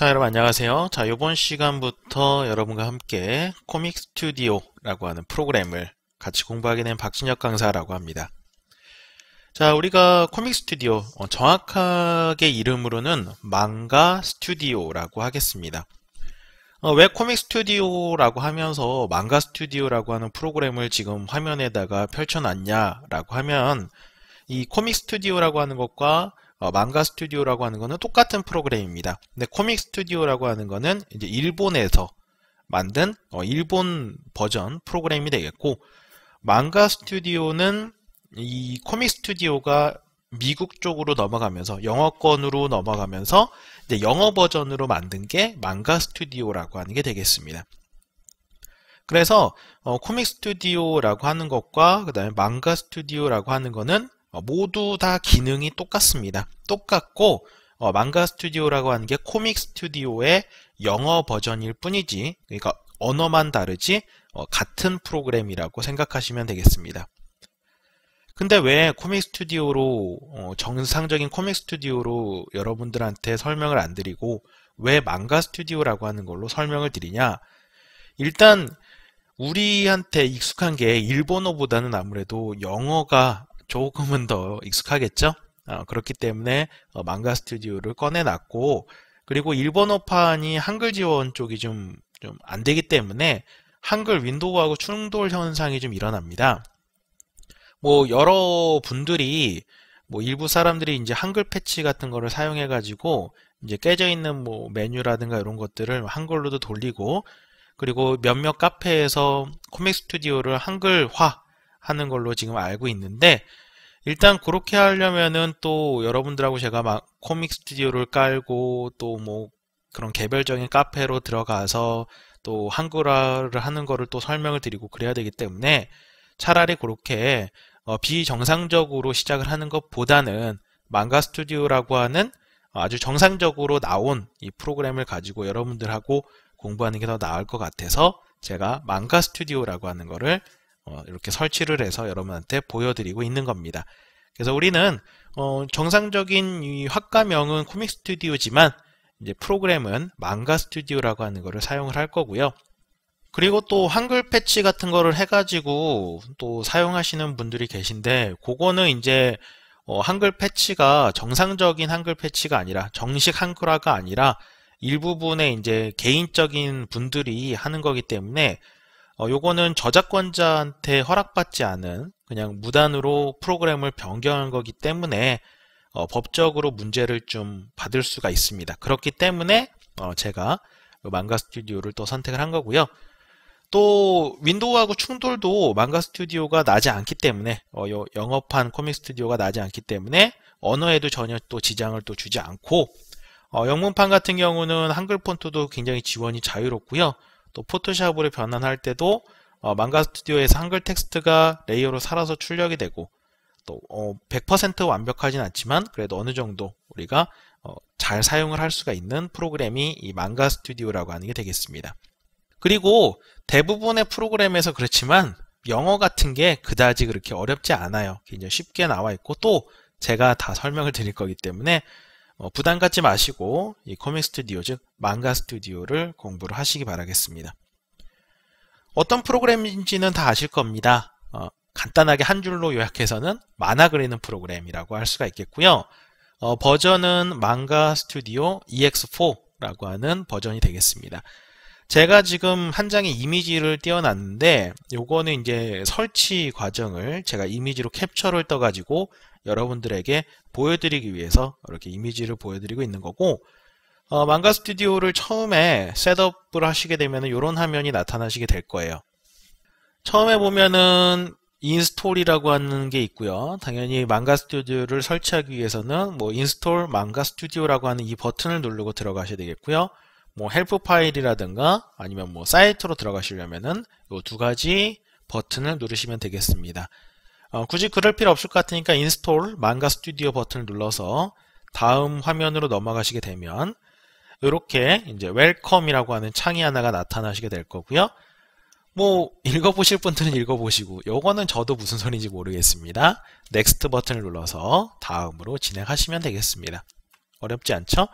자 여러분 안녕하세요. 자 이번 시간부터 여러분과 함께 코믹 스튜디오라고 하는 프로그램을 같이 공부하게 된 박진혁 강사라고 합니다. 자 우리가 코믹 스튜디오 어, 정확하게 이름으로는 망가 스튜디오라고 하겠습니다. 어, 왜 코믹 스튜디오라고 하면서 망가 스튜디오라고 하는 프로그램을 지금 화면에다가 펼쳐놨냐 라고 하면 이 코믹 스튜디오라고 하는 것과 어, 망가 스튜디오라고 하는 거는 똑같은 프로그램입니다. 근데 코믹 스튜디오라고 하는 거는 이제 일본에서 만든 어, 일본 버전 프로그램이 되겠고 망가 스튜디오는 이 코믹 스튜디오가 미국 쪽으로 넘어가면서 영어권으로 넘어가면서 이제 영어 버전으로 만든 게 망가 스튜디오라고 하는 게 되겠습니다. 그래서 어, 코믹 스튜디오라고 하는 것과 그 다음에 망가 스튜디오라고 하는 거는 어, 모두 다 기능이 똑같습니다. 똑같고 어, 망가 스튜디오라고 하는 게 코믹 스튜디오의 영어 버전일 뿐이지 그러니까 언어만 다르지 어, 같은 프로그램이라고 생각하시면 되겠습니다. 근데 왜 코믹 스튜디오로 어, 정상적인 코믹 스튜디오로 여러분들한테 설명을 안 드리고 왜 망가 스튜디오라고 하는 걸로 설명을 드리냐 일단 우리한테 익숙한 게 일본어보다는 아무래도 영어가 조금은 더 익숙하겠죠? 어, 그렇기 때문에 어, 망가 스튜디오를 꺼내놨고 그리고 일본어판이 한글 지원 쪽이 좀 좀 안 되기 때문에 한글 윈도우하고 충돌 현상이 좀 일어납니다. 뭐 여러 분들이 뭐 일부 사람들이 이제 한글 패치 같은 거를 사용해 가지고 이제 깨져 있는 뭐 메뉴라든가 이런 것들을 한글로도 돌리고 그리고 몇몇 카페에서 코믹 스튜디오를 한글화 하는 걸로 지금 알고 있는데 일단 그렇게 하려면은 또 여러분들하고 제가 막 코믹 스튜디오를 깔고 또 뭐 그런 개별적인 카페로 들어가서 또 한글화를 하는 거를 또 설명을 드리고 그래야 되기 때문에 차라리 그렇게 어 비정상적으로 시작을 하는 것보다는 망가 스튜디오라고 하는 아주 정상적으로 나온 이 프로그램을 가지고 여러분들하고 공부하는 게 더 나을 것 같아서 제가 망가 스튜디오라고 하는 거를 어, 이렇게 설치를 해서 여러분한테 보여드리고 있는 겁니다. 그래서 우리는 어, 정상적인 이 학과명은 코믹 스튜디오지만 이제 프로그램은 망가 스튜디오라고 하는 거를 사용을 할 거고요. 그리고 또 한글 패치 같은 거를 해가지고 또 사용하시는 분들이 계신데 그거는 이제 어, 한글 패치가 정상적인 한글 패치가 아니라 정식 한글화가 아니라 일부분의 이제 개인적인 분들이 하는 거기 때문에 어, 요거는 저작권자한테 허락받지 않은 그냥 무단으로 프로그램을 변경한 거기 때문에 어, 법적으로 문제를 좀 받을 수가 있습니다. 그렇기 때문에 어, 제가 망가 스튜디오를 또 선택을 한 거고요. 또 윈도우하고 충돌도 망가 스튜디오가 나지 않기 때문에 어, 영업한 코믹 스튜디오가 나지 않기 때문에 언어에도 전혀 또 지장을 또 주지 않고 어, 영문판 같은 경우는 한글 폰트도 굉장히 지원이 자유롭고요. 또 포토샵으로 변환할 때도 어, 망가 스튜디오에서 한글 텍스트가 레이어로 살아서 출력이 되고 또 100% 어, 완벽하진 않지만 그래도 어느 정도 우리가 어, 잘 사용을 할 수가 있는 프로그램이 이 망가 스튜디오라고 하는 게 되겠습니다. 그리고 대부분의 프로그램에서 그렇지만 영어 같은 게 그다지 그렇게 어렵지 않아요. 굉장히 쉽게 나와 있고 또 제가 다 설명을 드릴 거기 때문에 어, 부담 갖지 마시고 이 코믹 스튜디오 즉 망가 스튜디오를 공부를 하시기 바라겠습니다. 어떤 프로그램인지는 다 아실 겁니다. 어, 간단하게 한 줄로 요약해서는 만화 그리는 프로그램이라고 할 수가 있겠고요. 어, 버전은 망가 스튜디오 EX4라고 하는 버전이 되겠습니다. 제가 지금 한 장의 이미지를 띄워놨는데 요거는 이제 설치 과정을 제가 이미지로 캡처를 떠가지고 여러분들에게 보여드리기 위해서 이렇게 이미지를 보여드리고 있는 거고 어, 망가 스튜디오를 처음에 셋업을 하시게 되면 이런 화면이 나타나시게 될 거예요. 처음에 보면은 인스톨이라고 하는 게 있고요. 당연히 망가 스튜디오를 설치하기 위해서는 뭐 인스톨 망가 스튜디오라고 하는 이 버튼을 누르고 들어가셔야 되겠고요. 뭐 헬프 파일이라든가 아니면 뭐 사이트로 들어가시려면은 이 두 가지 버튼을 누르시면 되겠습니다. 어, 굳이 그럴 필요 없을 것 같으니까 인스톨 망가 스튜디오 버튼을 눌러서 다음 화면으로 넘어가시게 되면 이렇게 이제 웰컴이라고 하는 창이 하나가 나타나시게 될 거고요. 뭐 읽어보실 분들은 읽어보시고 요거는 저도 무슨 소리인지 모르겠습니다. 넥스트 버튼을 눌러서 다음으로 진행하시면 되겠습니다. 어렵지 않죠?